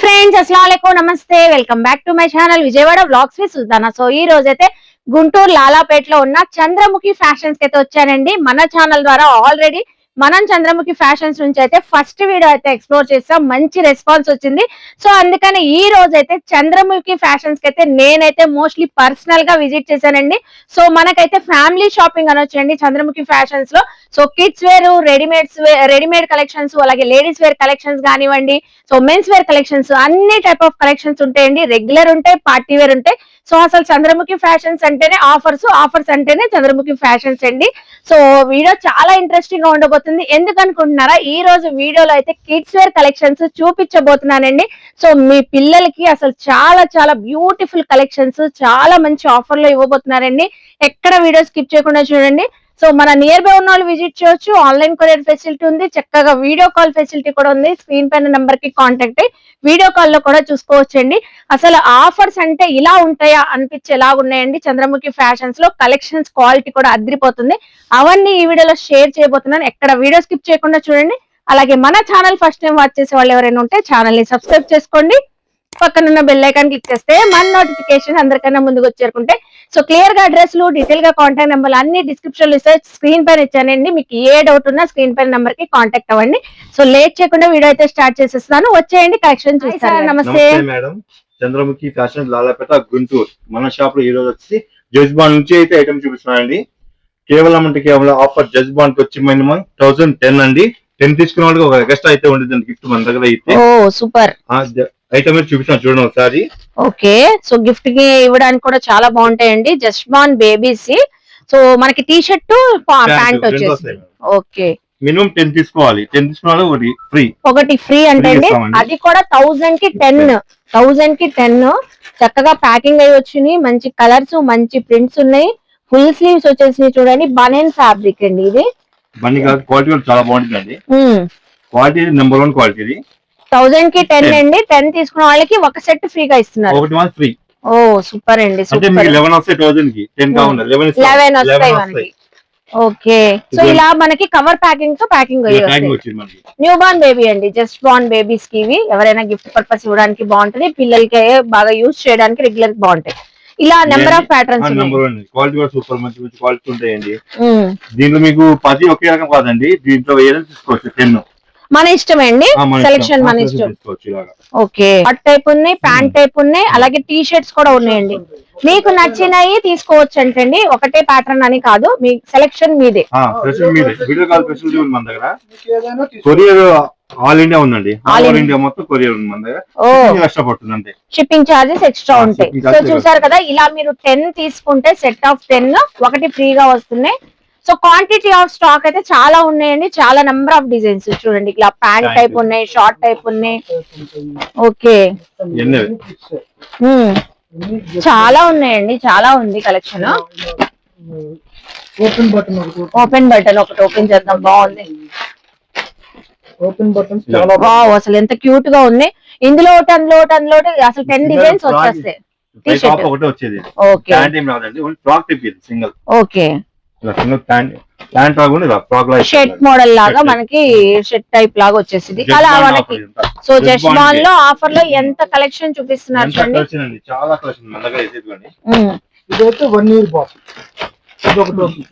Friends అస్సలం నమస్తే welcome back to my channel Vijayawada vlogs with Sultana so ఈ రోజైతే గుంటూరు లాలాపేటలో ఉన్న చంద్రముఖి ఫ్యాషన్స్కి అయితే వచ్చానండి. మన ఛానల్ ద్వారా ఆల్రెడీ మనం చంద్రముఖి ఫ్యాషన్స్ నుంచి అయితే ఫస్ట్ వీడియో అయితే ఎక్స్ప్లోర్ చేస్తాం మంచి రెస్పాన్స్ వచ్చింది. సో అందుకని ఈ రోజు అయితే చంద్రముఖి ఫ్యాషన్స్కి అయితే నేనైతే మోస్ట్లీ పర్సనల్గా విజిట్ చేశానండి. సో మనకైతే ఫ్యామిలీ షాపింగ్ అనొచ్చండి Chandramukhi ఫ్యాషన్స్లో so kids wear readymades readymade collections అలాగే లేడీస్ వేర్ కలెక్షన్స్ కానివ్వండి సో మెన్స్ వేర్ కలెక్షన్స్ అన్ని టైప్ ఆఫ్ కలెక్షన్స్ ఉంటాయండి. రెగ్యులర్ ఉంటాయి పార్టీ వేర్ ఉంటాయి. సో అసలు చంద్రముఖి ఫ్యాషన్స్ అంటేనే ఆఫర్స్ ఆఫర్స్ అంటేనే చంద్రముఖి ఫ్యాషన్స్ అండి. సో వీడియో చాలా ఇంట్రెస్టింగ్గా ఉండబోతుంది. ఎందుకనుకుంటున్నారా ఈ రోజు వీడియోలో అయితే కిడ్స్ వేర్ కలెక్షన్స్ చూపించబోతున్నానండి. సో మీ పిల్లలకి అసలు చాలా చాలా బ్యూటిఫుల్ కలెక్షన్స్ చాలా మంచి ఆఫర్లో ఇవ్వబోతున్నారండి. ఎక్కడ వీడియో స్కిప్ చేయకుండా చూడండి. సో మన నియర్ బై ఉన్న వాళ్ళు విజిట్ చేయొచ్చు. ఆన్లైన్ కొరియర్ ఫెసిలిటీ ఉంది. చక్కగా వీడియో కాల్ ఫెసిలిటీ కూడా ఉంది. స్క్రీన్ పైన నెంబర్కి కాంటాక్ట్ అయ్యి వీడియో కాల్లో కూడా చూసుకోవచ్చండి. అసలు ఆఫర్స్ అంటే ఇలా ఉంటాయా? అనిపించేలా ఉన్నాయండి. చంద్రముఖి ఫ్యాషన్స్లో కలెక్షన్స్ క్వాలిటీ కూడా అదిరిపోతుంది. అవన్నీ ఈ వీడియోలో షేర్ చేయబోతున్నాను. ఎక్కడ వీడియో స్కిప్ చేయకుండా చూడండి. అలాగే మన ఛానల్ ఫస్ట్ టైం వాచ్ చేసే వాళ్ళు ఎవరైనా ఉంటే ఛానల్ని సబ్స్క్రైబ్ చేసుకోండి. పక్కనున్న బెల్ ఐకాన్ క్లిక్ చేస్తే మన నోటిఫికేషన్ అందరికన్నా ముందుకు వచ్చేరుకుంటే. సో క్లియర్గా అడ్రస్లు డీటెయిల్గా కాంటాక్ట్ నెంబర్ అన్ని డిస్క్రిప్షన్లో ఇస్తే స్క్రీన్ పైన ఇచ్చానండి. మీకు ఏ డౌట్ ఉన్నా స్క్రీన్ పైన నెంబర్కి కాంటాక్ట్ అవ్వండి. సో లేట్ చేయకుండా వీడియో అయితే స్టార్ట్ చేసేస్తాను వచ్చేయండి కలెక్షన్ చూస్తాను నమస్తే. నమస్తే మేడం చంద్రముఖి ఫ్యాషన్ లాలాపేట గుంటూరు. మన షాప్లో ఈ రోజు వచ్చి జజ్బాన్ నుంచి అయితే ఐటమ్ చూపిస్తున్నానండి. కేవలం అంటే కేవలం ఆఫర్ జజ్బాన్ వచ్చి మినిమం థౌసండ్ టెన్ అండి. టెన్ తీసుకున్న వాళ్ళకి ఒక ఎక్స్ట్రా అయితే ఉండేది గిఫ్ట్ మన దగ్గర అయితే. ఓ సూపర్. ఐటమ్ అయితే చూపిస్తాను చూడండి ఒకసారి. ఓకే సో గిఫ్ట్కి ఇవ్వడానికి కూడా చాలా బాగుంటాయండి. జస్ట్ బాన్ బేబీస్ సో మనకి టీ షర్ట్ ప్యాంట్ వచ్చేసి. ఓకే. మినిమం టెన్ తీసుకోవాలి. టెన్ తీసుకున్న వాళ్ళకి ఒకటి ఫ్రీ. ఒకటి ఫ్రీ అంటే. అది కూడా థౌజండ్కి టెన్ థౌజండ్కి టెన్ చక్కగా ప్యాకింగ్ అయి వచ్చినాయి. మంచి కలర్స్ మంచి ప్రింట్స్ ఉన్నాయి. ఫుల్ స్లీవ్స్ వచ్చేసి చూడండి. బనెన్ ఫ్యాబ్రిక్ అండి ఇది. బండి క్వాలిటీ కూడా చాలా బాగుంటుందండి. క్వాలిటీ నెంబర్ వన్ క్వాలిటీ థౌజండ్కి టెన్ 10. అండి. టెన్ తీసుకున్న వాళ్ళకి ఒక సెట్ ఫ్రీగా ఇస్తున్నారు. ఒకటి మాత్రం ఫ్రీ ఓ సూపర్ అండి అంటే మీకు లెవెన్ వస్తాయి థౌసండ్కి. టెన్. కావాలి లెవెన్ లెవెన్ వస్తాయి మనకి. ఓకే. సో ఇలా మనకి కవర్ ప్యాకింగ్తో ప్యాకింగ్ న్యూ బార్న్ బేబీ అండి జస్ట్ బార్న్ బేబీస్కి ఇవి. ఎవరైనా గిఫ్ట్ పర్పస్ ఇవ్వడానికి బాగుంటది. పిల్లలకి బాగా యూజ్ చేయడానికి రెగ్యులర్ బాగుంటాయి. ఇలా number of patterns number one quality కూడా సూపర్ మంచి మంచి క్వాలిటీ ఉంటాయండి. దీంట్లో మీకు పది ఒకే రకం కాదండి. దీంట్లో ఏదైనా తీసుకోవచ్చు టెన్ మన ఇష్టమే అండి? సెలక్షన్ మన ఇష్టం. ఓకే. షర్ట్ టైప్ ఉన్నాయి ప్యాంట్ టైప్ ఉన్నాయి అలాగే టీ షర్ట్స్ కూడా ఉన్నాయండి. మీకు నచ్చినవి తీసుకోవచ్చు అంటండి. ఒకటే ప్యాటర్న్ అని కాదు. మీ సెలక్షన్ మీదే. కొరియర్ ఆల్ ఇండియా ఉందండి. ఆల్. ఇండియా మొత్తం కొరియర్ ఉంది మన దగ్గర. షిప్పింగ్ చార్జెస్ ఎక్స్ట్రా ఉంటాయి. సో చూసారు కదా ఇలా మీరు టెన్ తీసుకుంటే సెట్ ఆఫ్ టెన్ ఒకటి ఫ్రీగా వస్తున్నాయి. సో క్వాంటిటీ ఆఫ్ స్టాక్ అయితే చాలా ఉన్నాయండి. చాలా నెంబర్ ఆఫ్ డిజైన్స్ చూడండి ఇలా ప్యాంట్. టైప్ ఉన్నాయి షార్ట్ టైప్ ఉన్నాయి. ఓకే ఎన్ని? ఉమ్. చాలా ఉన్నాయండి చాలా ఉంది కలెక్షన్ ఓపెన్ బటన్ ఒకటి ఓపెన్ బటన్ ఒకటి ఓపెన్ చేద్దాం బాగుంది. ఓపెన్ బటన్స్ చాలా వావ్ అసలు ఎంత క్యూట్గా ఉంది. ఇందులో ఒకటి అందులో ఒకటి అందులో ఒకటి అసలు టెన్ డిజైన్స్. వచ్చేస్తాయి. ఓకే ఓకే ఇలా సింగిల్ ప్యాంట్ ప్యాంట్ రాకుండా ఇలా ఫ్రాక్ లా షర్ట్ మోడల్ లాగా. మనకి షర్ట్ టైప్ లాగా వచ్చేసింది. అలా మనకి సో జస్ట్ బాన్లో ఆఫర్లో ఎంత కలెక్షన్ చూపిస్తున్నారు చూడండి. చాలా కలెక్షన్ మన దగ్గర అయితే ఇదిగోండి. ఉమ్. ఇదైతే వన్ ఇయర్ బాక్స్ ఇది ఒకటి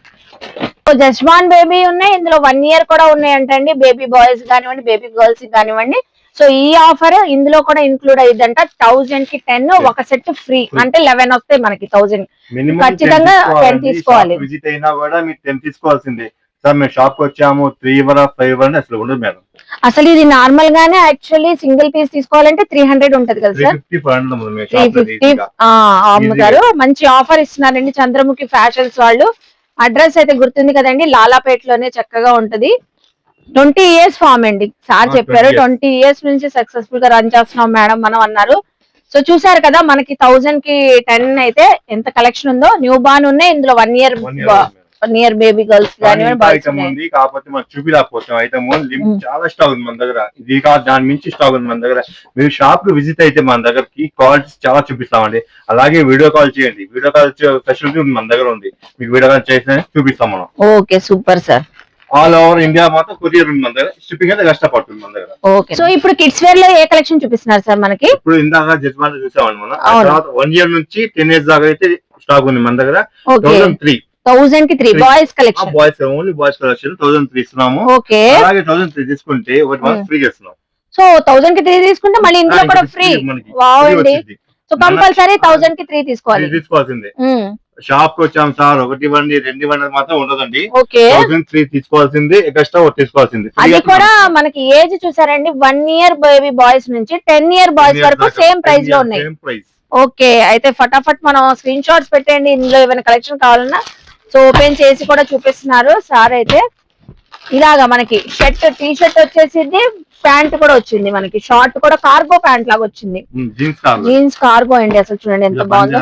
సో జస్ట్ బాన్ బేబీ ఉన్నాయి. ఇందులో వన్ ఇయర్ కూడా ఉన్నాయి అంటండి బేబీ బాయ్స్ కానివ్వండి బేబీ గర్ల్స్ కానివ్వండి. సో ఈ ఆఫర్ ఇందులో కూడా ఇంక్లూడ్ అయ్యిందంట థౌజండ్కి టెన్ ఒక సెట్ ఫ్రీ అంటే లెవెన్ వస్తాయి మనకి థౌజండ్ ఖచ్చితంగా 10 తీసుకోవాలి. విజిట్ అయినా కూడా మీరు టెన్ తీసుకోవాల్సిందే. సార్ మేము షాప్కి వచ్చాము త్రీ ఫైవ్ అసలు ఉండదు మేడం. అసలు ఇది నార్మల్ గానే యాక్చువల్లీ సింగిల్ పీస్ తీసుకోవాలంటే త్రీ హండ్రెడ్ ఉంటది కదా సార్? త్రీ ఫిఫ్టీ అమ్ముతారు మంచి ఆఫర్ ఇస్తున్నారండి చంద్రముఖి ఫ్యాషన్స్ వాళ్ళు. అడ్రస్ అయితే గుర్తుంది కదండి లాలాపేటలోనే చక్కగా ఉంటది. ట్వంటీ ఇయర్స్ ఫామ్ అండి. సార్ చెప్పారు 20 years. ట్వంటీ ఇయర్స్ నుంచి సక్సెస్ఫుల్గా రన్ చేస్తున్నాం మేడం మనం అన్నారు. సో చూసారు కదా మనకి థౌజండ్కి టెన్ అయితే ఎంత కలెక్షన్ ఉందో న్యూ బాన్ ఉన్నాయి ఇందులో one year one year baby girls ఉంది కాకపోతే మనం చూపిరాకపోతాం ఐటమ్. చాలా స్టాక్ ఉంది మన దగ్గర. ఇది కాదు దాని మించి స్టాక్ ఉంది మన దగ్గర. మీరు షాప్కి విజిట్ అయితే మన దగ్గరకి చాలా చూపిస్తామండి. అలాగే వీడియో కాల్ చేయండి. వీడియో కాల్ ఫెసిలిటీ మన దగ్గర ఉంది. మీకు వీడియో కాల్ చేసిన చూపిస్తాం మనం. Okay super sir. All over India మాత్రం కొరియర్ ఉంది మన దగ్గర. షిప్పింగ్ అయితే కష్టపడుతుంది మన దగ్గర. ఓకే. సో ఇప్పుడు కిడ్స్ వేర్లో ఏ కలెక్షన్ చూపిస్తున్నారు సార్ మనకి? ఇప్పుడు ఇందాక జడ్జ్మెంట్ చూసామండి మనం ఆ అవును. తర్వాత వన్ ఇయర్ నుంచి టెన్ ఇయర్స్ దాకా అయితే స్టాక్ ఉంది మన దగ్గర. Okay. Thousand three థౌసండ్కి three Three. Boys collection boys only boys collection thousand three ఇస్తున్నాము. ఓకే. అలాగే థౌసండ్ త్రీ తీసుకుంటే ఒకటి మనం. ఫ్రీ ఇస్తున్నాం సో థౌసండ్కి త్రీ తీసుకుంటే మళ్ళీ ఇందులో కూడా ఫ్రీ మనకి. వావ్ Free అండి. వచ్చింది. సో కంపల్సరీ థౌసండ్కి త్రీ తీసుకోవాలి. తీసుకోవాల్సిందే. షాప్కి వచ్చాం సార్. ఒకటి ఇవ్వండి రెండు ఇవ్వండి మాత్రం ఉండదండి. ఓకే. థౌసండ్ త్రీ తీసుకోవాల్సింది ఎక్స్ట్రా ఒకటి తీసుకోవాల్సింది. అది కూడా మనకి ఏజ్ చూసారండి వన్ ఇయర్ బేబీ బాయ్స్ నుంచి టెన్ ఇయర్ బాయ్స్ 10 years వరకు. సేమ్ 10 ప్రైస్లో ఉన్నాయి. ఓకే. అయితే ఫటాఫట్ మనం స్క్రీన్ షాట్స్ పెట్టండి ఇందులో ఏమైనా కలెక్షన్ కావాలన్నా. సో ఓపెన్ చేసి కూడా చూపిస్తున్నారు సార్ అయితే. ఇలాగా మనకి షర్ట్ టీ షర్ట్ వచ్చేసింది. ప్యాంట్ కూడా వచ్చింది మనకి. షార్ట్ కూడా కార్గో ప్యాంట్ లాగా వచ్చింది. Jeans cargo. అండి అసలు చూడండి ఎంత బాగుందో.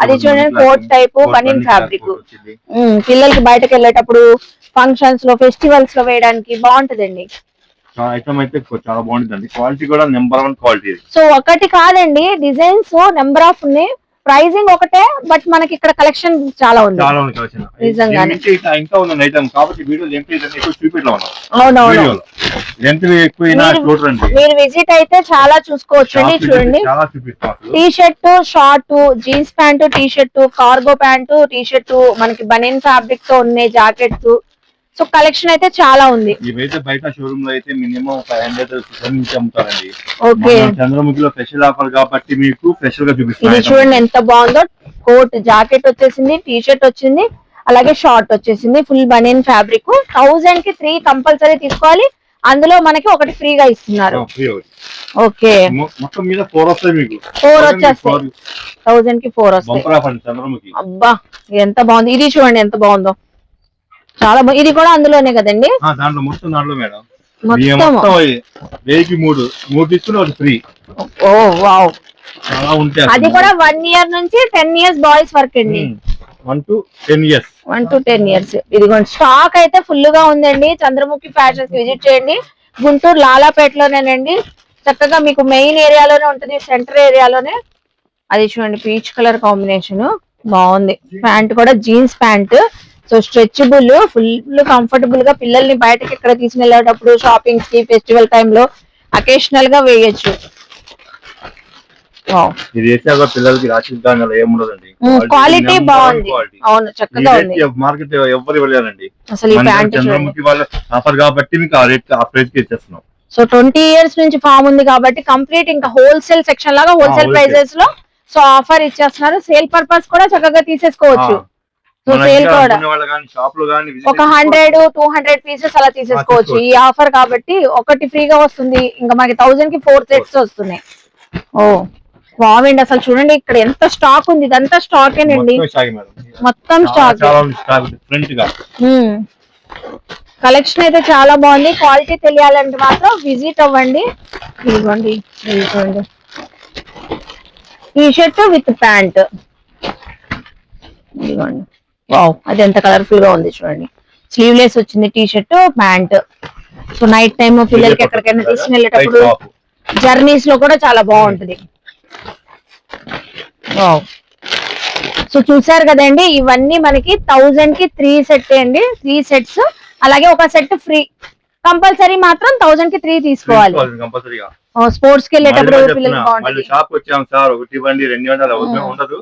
అది చూడండి, కోట్ టైపు, బనీన్ ఫ్యాబ్రిక్. పిల్లలకి బయటకు వెళ్ళేటప్పుడు ఫంక్షన్స్లో ఫెస్టివల్స్లో వేయడానికి బాగుంటదండి. ఆ ఐటమ్ అయితే కొ- చాలా బాగుంటుందండి. క్వాలిటీ కూడా నెంబర్ వన్ క్వాలిటీ సో ఒకటి కాదండి డిజైన్స్ నెంబర్ ఆఫ్ ఉన్నాయి. ప్రైజింగ్ ఒకటే బట్ మనకి ఇక్కడ కలెక్షన్ చాలా ఉంది. నిజంగానే. ఇంకా ఐటమ్ కాబట్టి అవునవును. మీరు- విజిట్ అయితే చాలా చూసుకోవచ్చు అండి చూడండి. T shirt short jeans pant T shirt cargo pant T shirt మనకి బనీన్ ఫ్యాబ్రిక్తో ఉన్నాయి జాకెట్స్ సో కలెక్షన్ అయితే చాలా ఉంది. ఇవైతే బయట షోరూమ్లో అయితే మినిమం ఫైవ్ హండ్రెడ్ నుంచి అమ్ముతారండి. ఓకే. మన చంద్రముఖిలో స్పెషల్ ఆఫర్ కాబట్టి మీకు స్పెషల్గా ఇది చూడండి ఎంత బాగుందో. కోట్ జాకెట్ వచ్చేసింది టీ షర్ట్ వచ్చింది అలాగే షార్ట్ వచ్చేసింది ఫుల్ బనియన్ ఫ్యాబ్రిక్ థౌజండ్కి త్రీ కంపల్సరీ తీసుకోవాలి. అందులో మనకి ఒకటి ఫ్రీగా ఇస్తున్నారు. ఓకే. మొత్తం మీద ఫోర్ వస్తాయి మీకు. Four వచ్చేస్తాయి. థౌజండ్కి ఫోర్ వస్తాయి. అబ్బా ఎంత బాగుంది. ఇది చూడండి ఎంత బాగుందో. చాలా ఇది కూడా అందులోనే కదండి? దాంట్లో మొత్తం దాంట్లో మేడం. మీ మొత్తం మొత్తం వెయ్యికి మూడు. మూడు తీసుకుని ఒకటి ఫ్రీ. ఓ వావ్. చాలా ఉంటాయి అది కూడా వన్ ఇయర్ నుంచి టెన్ ఇయర్స్ బాయ్స్ వరకు అండి. One to ten years one to ten years ఇదిగోండి స్టాక్ అయితే ఫుల్గా ఉందండి. చంద్రముఖి ఫ్యాషన్స్ విజిట్ చేయండి. గుంటూరు లాలాపేటలోనేనండి. చక్కగా మీకు మెయిన్ ఏరియాలోనే ఉంటుంది సెంటర్ ఏరియాలోనే అది చూడండి పీచ్ కలర్ కాంబినేషన్ బాగుంది. ప్యాంట్ కూడా jeans pant so stretchable full కంఫర్టబుల్గా పిల్లల్ని బయటకి ఎక్కడ తీసుకెళ్ళేటప్పుడు షాపింగ్స్కి ఫెస్టివల్ టైంలో అకేషనల్గా వేయొచ్చు. ఇది వేసాక పిల్లలకి రాసి దానిలో ఏముండదండి క్వాలిటీ బాగుంది. అవును చక్కగా ఉంది. మార్కెట్ ఎవరు ఇవ్వలేరండి అసలు ఈ మన ప్యాంట్ చూడండి చంద్రముఖి వాళ్ళ ఆఫర్ కాబట్టి మీకు ఆ రేట్ ఆ ప్రైస్కి ఇచ్చేస్తున్నాం. సో ట్వంటీ ఇయర్స్ నుంచి ఫామ్ ఉంది కాబట్టి కంప్లీట్ ఇంకా హోల్సేల్ సెక్షన్ లాగా హోల్సేల్. ప్రైజెస్లో సో ఆఫర్ ఇచ్చేస్తున్నారు. సేల్ పర్పస్ కూడా చక్కగా తీసేసుకోవచ్చు. ఒక హండ్రెడ్ టూ హండ్రెడ్ పీసెస్ అలా తీసేసుకోవచ్చు. ఈ ఆఫర్ కాబట్టి ఒకటి ఫ్రీగా వస్తుంది. ఇంకా మనకి థౌజండ్కి ఫోర్ సెట్స్ వస్తున్నాయి. ఓ బాగుంది అసలు చూడండి ఇక్కడ ఎంత స్టాక్ ఉంది. ఇదంతా స్టాక్ ఏనండి. మొత్తం స్టాక్ కలెక్షన్ అయితే చాలా బాగుంది. క్వాలిటీ తెలియాలంటే మాత్రం విజిట్ అవ్వండి. ఇదిగోండి టీ షర్ట్ విత్ ప్యాంట్ ఇదిగోండి. వావ్ అది ఎంత కలర్ఫుల్గా ఉంది చూడండి. స్లీవ్లెస్ వచ్చింది T shirt pant so night time పిల్లలకి ఎక్కడికైనా తీసుకుని వెళ్ళేటప్పుడు జర్నీస్లో కూడా చాలా బాగుంటది. వావ్ సో చూసారు కదండి ఇవన్నీ మనకి థౌజండ్కి త్రీ సెట్ అండి. త్రీ సెట్స్ అలాగే ఒక సెట్ ఫ్రీ కంపల్సరీ మాత్రం థౌజండ్కి త్రీ తీసుకోవాలి. స్పోర్ట్స్కి వెళ్ళేటప్పుడు పిల్లలకి మళ్ళీ బాగుంటుంది షాప్ వచ్చాం సార్. ఒకటి ఇవ్వండి రెండు ఇవ్వండి అలా Hmm. ఉండదు.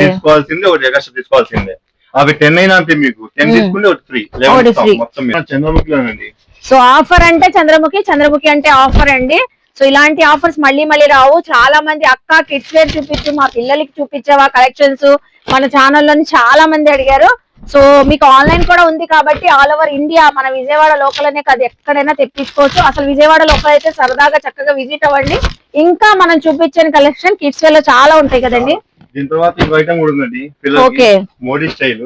తీసుకోవాల్సిందే ఒకటి ఎక్స్ట్రా తీసుకోవాల్సిందే. అవి టెన్ అయినా అంతే మీకు టెన్. తీసుకుంటే ఒకటి ఫ్రీ ఒకటి free. మొత్తం మీద. చంద్రముఖిలోనండి సో ఆఫర్ అంటే చంద్రముఖి చంద్రముఖి అంటే ఆఫర్ అండి సో ఇలాంటి ఆఫర్స్ మళ్ళీ మళ్ళీ రావు చాలా మంది అక్క కిడ్స్ వేర్ చూపించు మా పిల్లలకి చూపించావా కలెక్షన్స్ మన ఛానల్లోని చాలా మంది అడిగారు సో మీకు ఆన్లైన్ కూడా ఉంది కాబట్టి ఆల్ ఓవర్ ఇండియా మన విజయవాడ లోకల్ అనే కాదు ఎక్కడైనా తెప్పించుకోవచ్చు. అసలు విజయవాడ లోకల్ అయితే సరదాగా చక్కగా విజిట్ అవ్వండి. ఇంకా మనం చూపించిన కలెక్షన్ కిడ్స్ వేర్లో చాలా ఉంటాయి కదండి. దీని తర్వాత ఇంకో ఐటమ్ కూడా ఉందండి పిల్లలకి మోడీ స్టైల్.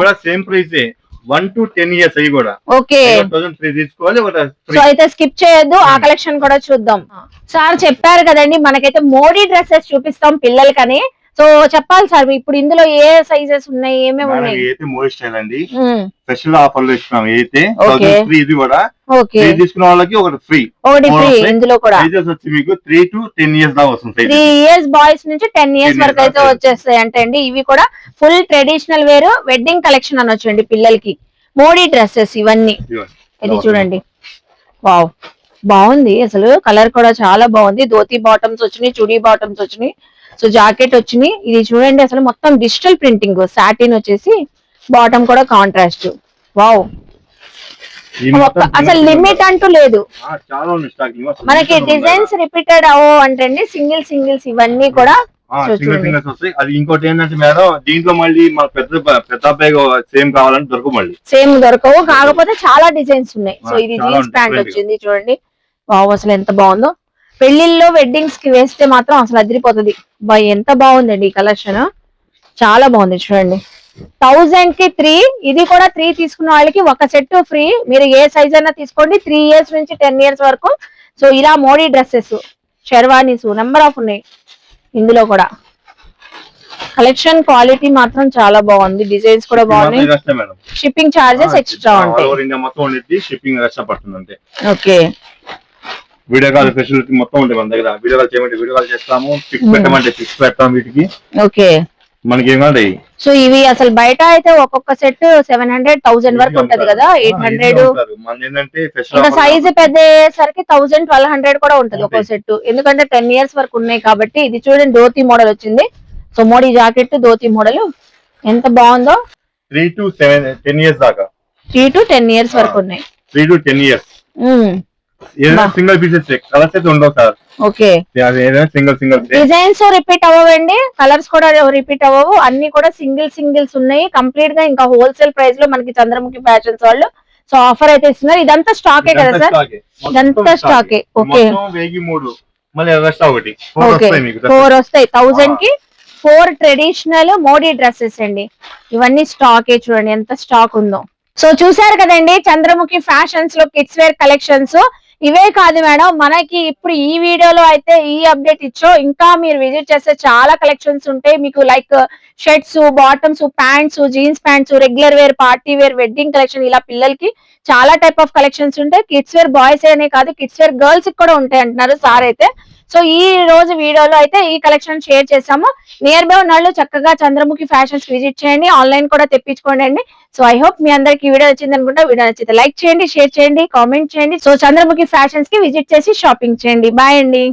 కూడా same price one to ten years అవి కూడా. ఓకే. సో అయితే స్కిప్ చేయొద్దు ఆ కలెక్షన్ కూడా చూద్దాం. సార్ చెప్పారు కదండి మనకైతే మోడీ డ్రెస్సెస్ చూపిస్తాం పిల్లలకని. సో చెప్పాలి సార్ ఇప్పుడు ఇందులో ఏ సైజెస్ ఉన్నాయి ఏమేమి ఉన్నాయి? అయితే మోడీ స్టైల్ అండి. స్పెషల్ ఆఫర్లో ఇస్తున్నాం అయితే త్రీ ఇది కూడా. తీసుకున్న వాళ్ళకి ఒకటి ఫ్రీ ఒకటి ఫ్రీ. ఇందులో కూడా. సైజెస్ వచ్చి మీకు త్రీ టు టెన్ ఇయర్స్ దాకా వస్తుంది త్రీ. ఇయర్స్ బాయ్స్ నుంచి టెన్ ఇయర్స్ 10 years వరకు అయితే. వచ్చేస్తాయి అంటే అండి. ఇవి కూడా full traditional wear wedding collection అనొచ్చు అండి పిల్లలకి. మోడీ డ్రెస్సెస్ ఇవన్నీ. ఇది చూడండి. వావ్ బాగుంది. అసలు కలర్ కూడా చాలా బాగుంది. ధోతి బాటమ్స్ వచ్చినాయి చుడీ బాటమ్స్ వచ్చినాయి. సో జాకెట్ వచ్చినాయి. ఇది చూడండి అసలు మొత్తం డిజిటల్ ప్రింటింగ్. సాటిన్ వచ్చేసి బాటమ్ కూడా కాంట్రాస్ట్. వావ్. అసలు లిమిట్ అంటూ లేదు. మనకి. డిజైన్స్ రిపీటెడ్ అవో అంటే సింగిల్ సింగిల్స్ ఇవన్నీ కూడా ఆ, సో సింగిల్ చూడండి. సింగిల్స్ వస్తాయి. అది ఇంకోటి ఏంటంటే మేడం దీంట్లో మళ్ళీ మన పెద్ద పెద్ద సేమ్ కావాలంటే దొరకవు మళ్ళీ. సేమ్ దొరకవు. కాకపోతే చాలా డిజైన్స్ ఉన్నాయి. సో ఇది జీన్స్ ప్యాంట్. వచ్చింది చూడండి. వావ్ అసలు ఎంత బాగుందో. పెళ్ళిళ్ళలో వెడ్డింగ్స్కి వేస్తే మాత్రం అసలు అదిరిపోతుంది. బా ఎంత బాగుందండి ఈ కలెక్షన్ చాలా బాగుంది చూడండి. థౌజండ్కి త్రీ ఇది కూడా త్రీ తీసుకున్న వాళ్ళకి ఒక సెట్ ఫ్రీ మీరు ఏ సైజ్ అయినా తీసుకోండి. త్రీ ఇయర్స్ నుంచి టెన్ ఇయర్స్ వరకు. సో ఇలా Modi dresses sherwanis number of ఉన్నాయి. ఇందులో కూడా. కలెక్షన్ క్వాలిటీ మాత్రం చాలా బాగుంది. డిజైన్స్ కూడా బాగున్నాయి. షిప్పింగ్ చార్జెస్ ఎక్స్ట్రా ఉంటాయి. ఓకే. వీడియో కాల్ ఫెసిలిటీ మొత్తం ఉంటుంది మన దగ్గర. వీడియో కాల్ చేయమంటే వీడియో కాల్ చేస్తాము పిక్స్. పెట్టమంటే పిక్స్ పెడతాం వీటికి. ఓకే. మనకి ఏమంటే సో ఇవి అసలు బయట అయితే ఒక్కొక్క సెట్ సెవెన్ హండ్రెడ్ థౌసండ్ వరకు ఉంటది కదా ఎయిట్ హండ్రెడ్. ఇంకా సైజ్ పెద్ద అయ్యేసరికి థౌసండ్ ట్వెల్వ్ హండ్రెడ్ కూడా ఉంటది ఒక్కో సెట్. ఎందుకంటే టెన్ ఇయర్స్ వరకు ఉన్నాయి కాబట్టి ఇది చూడండి ధోతి మోడల్ వచ్చింది. So Modi jacket dhoti model. ఎంత బాగుందో? Three to seven ten years దాకా. త్రీ టు టెన్ ఇయర్స్ వరకు ఉన్నాయి. Three to ten years. ఏదైనా. సింగిల్ పీసెస్ కలర్స్ అయితే ఉండవు సార్. ఓకే. అది ఏదైనా సింగిల్ సింగిల్ డిజైన్స్ రిపీట్ అవ్వండి కలర్స్ కూడా రిపీట్ అవ్వవు. అన్ని కూడా సింగిల్ సింగిల్స్ ఉన్నాయి. కంప్లీట్గా ఇంకా హోల్సేల్ ప్రైస్లో మనకి చంద్రముఖి ఫ్యాషన్స్ వాళ్ళు సో ఆఫర్ అయితే ఇస్తున్నారు. ఇదంతా స్టాకే కదా సార్? ఇదంతా స్టాకే ఓకే. వెయ్యి మూడు. మళ్ళీ ఒకటి. ఫోర్ వస్తాయి మీకు. ఫోర్ వస్తాయి. థౌజండ్కి ఫోర్ ట్రెడిషనల్ మోడీ డ్రెస్సెస్ అండి. ఇవన్నీ స్టాకే చూడండి. ఎంత స్టాక్ ఉందో. సో చూసారు కదండి చంద్రముఖి ఫ్యాషన్స్లో కిడ్స్ వేర్ కలెక్షన్స్ ఇవే కాదు మేడం మనకి ఇప్పుడు ఈ వీడియోలో అయితే ఈ అప్డేట్ ఇచ్చో ఇంకా మీరు విజిట్ చేస్తే చాలా కలెక్షన్స్ ఉంటాయి మీకు like shirts bottoms pants jeans pants regular wear party wear wedding collection ఇలా పిల్లలకి చాలా టైప్ ఆఫ్ కలెక్షన్స్ ఉంటాయి. కిడ్స్ వేర్ బాయ్స్ అనే కాదు కిడ్స్ వేర్ గర్ల్స్ కూడా ఉంటాయి అంటున్నారు సార్ అయితే. సో ఈ రోజు వీడియోలో అయితే ఈ కలెక్షన్ షేర్ చేసాము నియర్ బై ఉన్న చక్కగా చంద్రముఖి ఫ్యాషన్స్ విజిట్ చేయండి. ఆన్లైన్ కూడా తెప్పించుకోండి అండి. సో ఐ హోప్ మీ అందరికి వీడియో వచ్చింది అనుకుంటా. వీడియో నచ్చితే లైక్ చేయండి షేర్ చేయండి కామెంట్ చేయండి. సో చంద్రముఖి ఫ్యాషన్స్కి విజిట్ చేసి షాపింగ్ చేయండి. బాయ్ అండి.